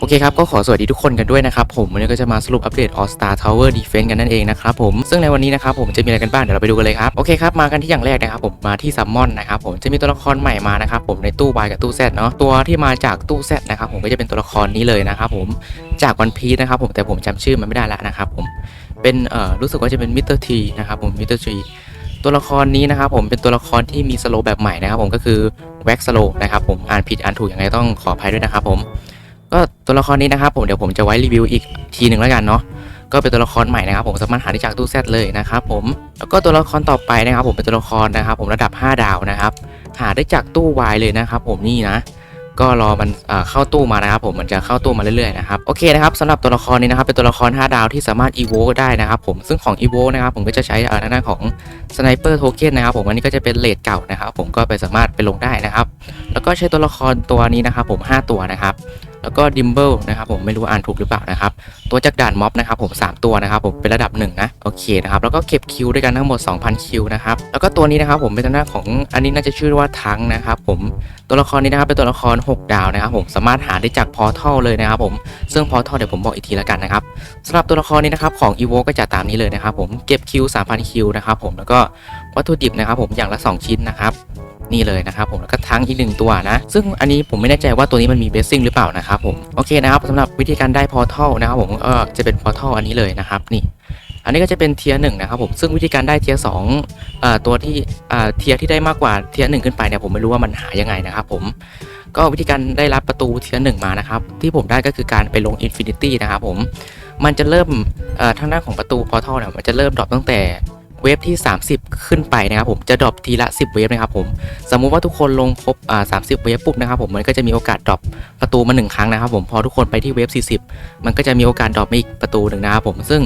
โอเคครับ ก็ขอสวัสดีทุกคนกันด้วยนะครับ ผมวันนี้ก็จะมาสรุปอัปเดต All Star Tower Defense กันนั่นเองนะครับผมซึ่งในวันนี้นะครับผมจะมีอะไรกันบ้างเดี๋ยวเราไปดูกันเลยครับ โอเคครับ มากันที่อย่างแรกนะครับผมมาที่ซัมมอนนะครับผมจะมีตัวละครใหม่มานะครับผมในตู้บายกับตู้แซดเนาะตัวที่มาจากตู้แซดนะครับผมก็จะเป็นตัวละครนี้เลยนะครับผมจากวันพีนะครับผมแต่ผมจำชื่อมันไม่ได้และนะครับผมเป็นเอ่อรู้สึกว่าจะเป็นมิสเตอร์ทีนะครับผมมิสเตอร์ทีตัวละครนี้นะครับผมเป็นตัวละครที่มีสโลแบบใหม่นะครับผมก็คือแว็กสโลนะครับผมอ่านผิดอ่านถูกยังไงต้องขออภัยด้วยนะครับผม ก็ตัวละครนี้นะครับผมเดี๋ยวผมจะไว้รีวิวอีกทีหนึ่งแล้วกันเนาะก็เป็นตัวละครใหม่นะครับผมสามารถหาได้จากตู้แซดเลยนะครับผมแล้วก็ตัวละครต่อไปนะครับ ผมเป็นตัวละครนะครับ ผมระดับ 5 ดาวนะครับ หาได้จากตู้วายเลยนะครับ ผมนี่นะ ก็รอมันเข้าตู้มานะครับผมมันจะเข้าตู้มาเรื่อยๆนะครับโอเคนะครับสำหรับตัวละครนี้นะครับเป็นตัวละคร 5 ดาวที่สามารถ e v o ได้นะครับผมซึ่งของ e v o นะครับผมก็จะใช้อ่อทางด้านของ Sniper Token นะครับผมอันนี้ก็จะเป็นเลทเก่านะครับ ผมก็ไปสามารถไปลงได้นะครับ แล้วก็ใช้ตัวละครตัวนี้นะครับ ผม 5 ตัวนะครับ แล้วก็ดิมเบิลนะครับผมไม่รู้อ่านถูกหรือเปล่านะครับตัวจากด่านม็อบนะครับผม 3 ตัวนะครับผมเป็นระดับ1นะโอเคนะครับแล้วก็เก็บคิวด้วยกันทั้งหมด 2,000 คิวนะครับแล้วก็ตัวนี้นะครับผมเป็นทางด้าของอันนี้น่าจะชื่อว่าทังนะครับผมตัวละครนี้นะครับเป็นตัวละคร 6 ดาวนะครับผมสามารถหาได้จากพอร์ทัลเลยนะครับผมซึ่งพอร์ทัลเดี๋ยวผมบอกอีกทีล้วกันนะครับสำหรับตัวละครนี้นะครับของ e v o ก็จะตามนี้เลยนะครับผมเก็บคิว3,000คิวนะครับผมแล้วก็วัตถุดิบนะครับผมอย่างละ 2 ชิ้นนะครับ นี่เลยนะครับผมแล้วก็ทั้งอีกหนึ่งตัวนะ ซึ่งอันนี้ผมไม่แน่ใจว่าตัวนี้มันมีเบสซิ่งหรือเปล่านะครับผมโอเคนะครับสำหรับวิธีการได้พอร์ทัลนะครับผมก็จะเป็นพอร์ทัลอันนี้เลยนะครับนี่อันนี้ก็จะเป็นเทียร์หนึ่งนะครับผมซึ่งวิธีการได้เทียร์สองเอ่อตัวที่เอ่อเทียร์ที่ได้มากกว่าเทียร์หนึ่งขึ้นไปเนี่ยผมไม่รู้ว่ามันหายังไงนะครับผมก็วิธีการได้รับประตูเทียร์หนึ่งมานะครับ ที่ผมได้ก็คือการไปลงอินฟินิตี้นะครับผมมันจะเริ่มเอ่อทางด้านของประตูพอร์ทัลเนี่ยมันจะเริ่มดรอปตั้งแต่ เวฟที่ 30 ขึ้นไปนะครับผมจะดรอปทีละ 10 เวฟนะครับผมสมมุติว่าทุกคนลงครบอ่าสามสิบเวฟปุ๊บนะครับผมมันก็จะมีโอกาสดรอปประตูมาหนึ่งครั้งนะครับผมพอทุกคนไปที่เวฟ40 มันก็จะมีโอกาสดรอปมาอีกประตูหนึ่งนะครับผมซึ่ง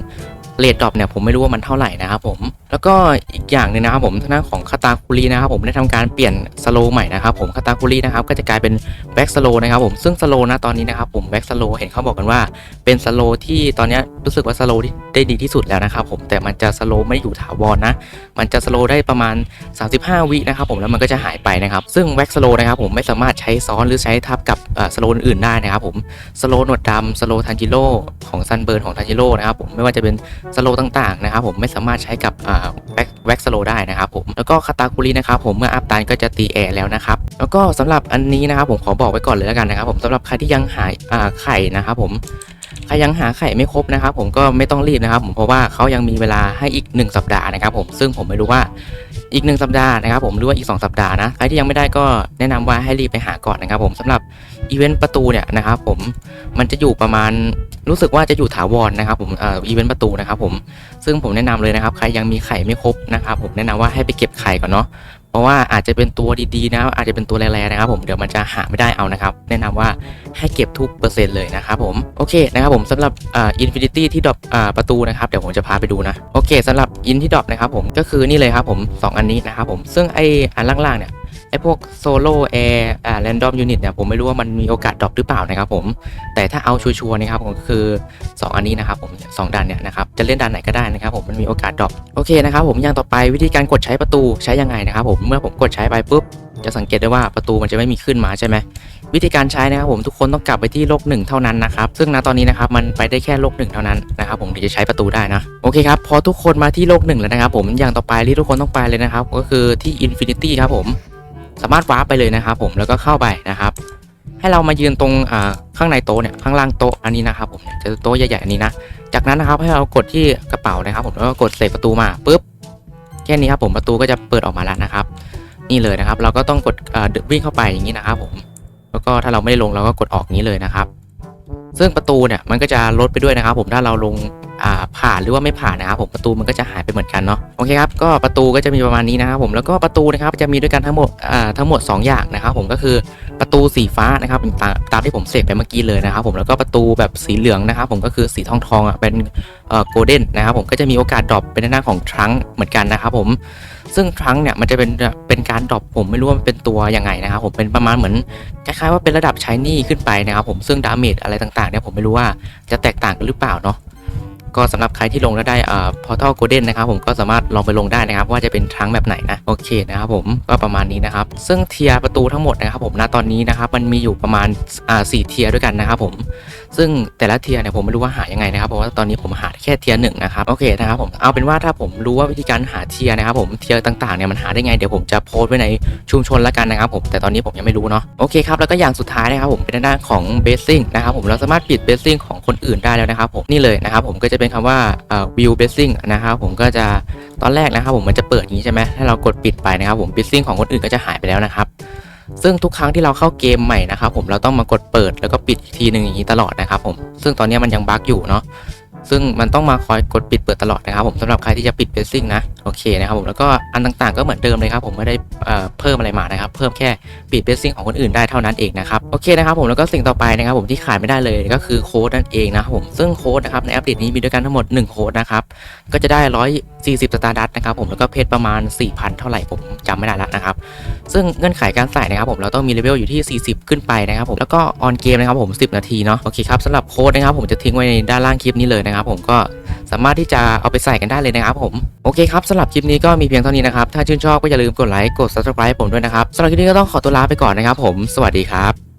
เรทดรอปเนี่ยผมไม่รู้ว่ามันเท่าไหร่นะครับผม แล้วก็อีกอย่างหนึ่งนะครับผมทางด้านของคาตาคุรีนะครับผมได้ทำการเปลี่ยนสโลใหม่นะครับผมคาตาคุรีนะครับก็จะกลายเป็นแบ็กสโลนะครับผมซึ่งสโลนะตอนนี้นะครับผมแบ็กสโลเห็นเขาบอกกันว่าเป็นสโลที่ตอนนี้รู้สึกว่าสโลที่ได้ดีที่สุดแล้วนะครับผมแต่มันจะสโลไม่อยู่ถาวรนะ มันจะสโลได้ประมาณ 35 วินะครับผมแล้วมันก็จะหายไปนะครับซึ่งแว็กสโลนะครับผมไม่สามารถใช้ซ้อนหรือใช้ทับกับสโลอื่นๆได้นะครับผมสโลหนวดดำสโลทันจิโร่ของซันเบิร์นของทันจิโร่นะครับผมไม่ว่าจะเป็นสโลต่างๆนะครับผมไม่สามารถใช้กับแว็กแว็กสโลได้นะครับผมแล้วก็คาตาคุรินะครับผมเมื่ออัพตานก็จะตีแอร์แล้วนะครับแล้วก็สำหรับอันนี้นะครับผมขอบอกไว้ก่อนเลยแล้วกันนะครับผมสำหรับใครที่ยังหายไข่นะครับผม ใครยังหาไข่ไม่ครบนะครับ ผมก็ไม่ต้องรีบนะครับ ผมเพราะว่าเขายังมีเวลาให้อีก 1 สัปดาห์นะครับ ผมซึ่งผมไม่รู้ว่าอีก 1 สัปดาห์นะครับ ผมหรือว่าอีก 2 สัปดาห์นะใครที่ยังไม่ได้ก็แนะนำว่าให้รีบไปหาก่อนนะครับ ผมสำหรับอีเวนต์ประตูเนี่ยนะครับ ผมมันจะอยู่ประมาณรู้สึกว่าจะอยู่ถาวรนะครับ ผมเอ่ออีเวนต์ประตูนะครับ ผมซึ่งผมแนะนำเลยนะครับ ใครยังมีไข่ไม่ครบนะครับ ผมแนะนำว่าให้ไปเก็บไข่ก่อนเนาะ เพราะว่าอาจจะเป็นตัวดีๆนะ อาจจะเป็นตัวแรงๆนะครับผมเดี๋ยวมันจะหาไม่ได้เอานะครับ แนะนำว่าให้เก็บทุกเปอร์เซ็นต์เลยนะครับผมโอเคนะครับผมสำหรับอินฟินิตี้ที่ดรอปประตูนะครับเดี๋ยวผมจะพาไปดูนะโอเคสำหรับอินที่ดรอปนะครับผมก็คือนี่เลยครับผมสองอันนี้นะครับผมซึ่งไออันล่างๆเนี่ย ไอพวกโซโล่แอร์อ่าแรนดอมยูนิตเนี่ยผมไม่รู้ว่ามันมีโอกาสดรอปหรือเปล่านะครับผม แต่ถ้าเอาชัวร์ๆนะครับผมคือสองอันนี้นะครับผมสองด่านเนี่ยนะครับจะเล่นด่านไหนก็ได้นะครับผมมันมีโอกาสดรอปโอเคนะครับผมอย่างต่อไปวิธีการกดใช้ประตูใช้ยังไงนะครับผมเมื่อผมกดใช้ไปปุ๊บจะสังเกตได้ว่าประตูมันจะไม่มีขึ้นมาใช่ไหมวิธีการใช้นะครับผมทุกคนต้องกลับไปที่โลกหนึ่งเท่านั้นนะครับซึ่งณตอนนี้นะครับมันไปได้แค่โลกหนึ่งเท่านั้นนะครับผมถึงจะใช้ประตูได้นะโอเคครับพอทุกคนมาที่โลกหนึ่งแล้วนะครับผมอย่างต่อไปที่ทุกคนต้องไปเลยนะครับก็คือที่ Infinity ครับผม สามารถวาร์ปไปเลยนะครับผมแล้วก็เข้าไปนะครับ ให้เรามายืนตรงข้างในโต๊ะเนี่ยข้างล่างโต๊ะอันนี้นะครับผมเนี่ยจะโต๊ะใหญ่ๆอันนี้นะจากนั้นนะครับให้เรากดที่กระเป๋านะครับ ผมแล้วก็กดเสกประตูมาปุ๊บแค่นี้ครับผมประตูก็จะเปิดออกมาแล้วนะครับ นี่เลยนะครับ เราก็ต้องกดวิ่งเข้าไปอย่างนี้นะครับ ผมแล้วก็ถ้าเราไม่ได้ลงเราก็กดออกนี้เลยนะครับ ซึ่งประตูเนี่ยมันก็จะลดไปด้วยนะครับ ผมถ้าเราลง ผ่านหรือว่าไม่ผ่านนะครับผมประตูมันก็จะหายไปเหมือนกันเนาะโอเคครับก็ประตูก็จะมีประมาณนี้นะครับผมแล้วก็ประตูนะครับจะมีด้วยกันทั้งหมดทั้งหมด 2 อย่างนะครับผมก็คือประตูสีฟ้านะครับตามตามที่ผมเสกไปเมื่อกี้เลยนะครับผมแล้วก็ประตูแบบสีเหลืองนะครับผมก็คือสีทองทองๆอะเป็นโกลเด้นนะครับผมก็จะมีโอกาสดรอปเป็นหน้าของทรังเหมือนกันนะครับผมซึ่งครั้งเนี่ยมันจะเป็นเป็นการดรอปผมไม่รู้ว่ามันเป็นตัวยังไงนะครับผมเป็นประมาณเหมือนคล้ายๆว่าเป็นระดับชายนี่ขึ้นไปนะครับผมซึ่งดาเมจอะไรต่างๆเนี่ยผมไม่รู้ว่าจะแตกต่างกันหรือเปล่าเนาะ ก็สำหรับใครที่ลงแล้วได้อ่าพอร์ทัลโกลเด้นนะครับผมก็สามารถลองไปลงได้นะครับ ว่าจะเป็นทั้งแบบไหนนะโอเคนะครับผมก็ประมาณนี้นะครับ ซึ่งเทียร์ประตูทั้งหมดนะครับผมณตอนนี้นะครับมันมีอยู่ประมาณอ่าสี่เทียร์ด้วยกันนะครับผม ซึ่งแต่ละเทียร์เนี่ยผมไม่รู้ว่าหายังไงนะครับเพราะว่าตอนนี้ผมหาแค่เทียร์หนึ่งนะครับโอเคนะครับผมเอาเป็นว่าถ้าผมรู้ว่าวิธีการหาเทียร์นะครับผมเทียร์ต่างๆเนี่ยมันหาได้ไงเดี๋ยวผมจะโพสต์ไว้ในชุมชนละกันนะครับผมแต่ตอนนี้ผมยังไม่รู้เนาะโอเคครับแล้วก็อย่างสุดท้ายนะครับผมเป็นด้านของเบสซิ่งนะครับผมเราสามารถปิดเบสซิ่งของคนอื่นได้แล้วนะครับผมนี่เลยนะครับผมก็จะเป็นคำว่าเอ่อ view basing นะครับผมก็จะตอนแรกนะครับผมมันจะเปิดอย่างนี้ใช่ไหมถ้าเรากดปิดไปนะครับผม basing ของคนอื่นก็จะหายไปแล้วนะครับ ซึ่งทุกครั้งที่เราเข้าเกมใหม่นะครับผมเราต้องมากดเปิดแล้วก็ปิดอีกทีหนึ่งอย่างนี้ตลอดนะครับผมซึ่งตอนนี้มันยังบั๊กอยู่เนาะซึ่งมันต้องมาคอยกดปิดเปิดตลอดนะครับผมสำหรับใครที่จะปิดเบสซิ่งนะโอเคนะครับผมแล้วก็อันต่างๆก็เหมือนเดิมเลยครับผมไม่ได้เพิ่มอะไรมานะครับ เพิ่มแค่ปิดเบสซิ่งของคนอื่นได้เท่านั้นเองนะครับโอเคนะครับผมแล้วก็สิ่งต่อไปนะครับผมที่ขาดไม่ได้เลยก็คือโค้ดนั่นเองนะครับผมซึ่งโค้ดนะครับในอัปเดตนี้มีด้วยกันทั้งหมด1โค้ดนะครับก็จะได้ 40 สตาร์ดัตนะครับผมแล้วก็เพชรประมาณ 4,000 เท่าไหร่ผมจำไม่ได้แล้วนะครับซึ่งเงื่อนไขการใส่นะครับผมเราต้องมีเลเวลอยู่ที่ 40 ขึ้นไปนะครับผมแล้วก็ออนเกมนะครับผม 10 นาทีเนาะโอเคครับสำหรับโค้ดนะครับผมจะทิ้งไว้ในด้านล่างคลิปนี้เลยนะครับผมก็สามารถที่จะเอาไปใส่กันได้เลยนะครับผมโอเคครับสำหรับคลิปนี้ก็มีเพียงเท่านี้นะครับถ้าชื่นชอบก็อย่าลืมกดไลค์กด subscribe ผมด้วยนะครับสำหรับคลิปนี้ก็ต้องขอตัวลาไปก่อนนะครับผมสวัสดีครับ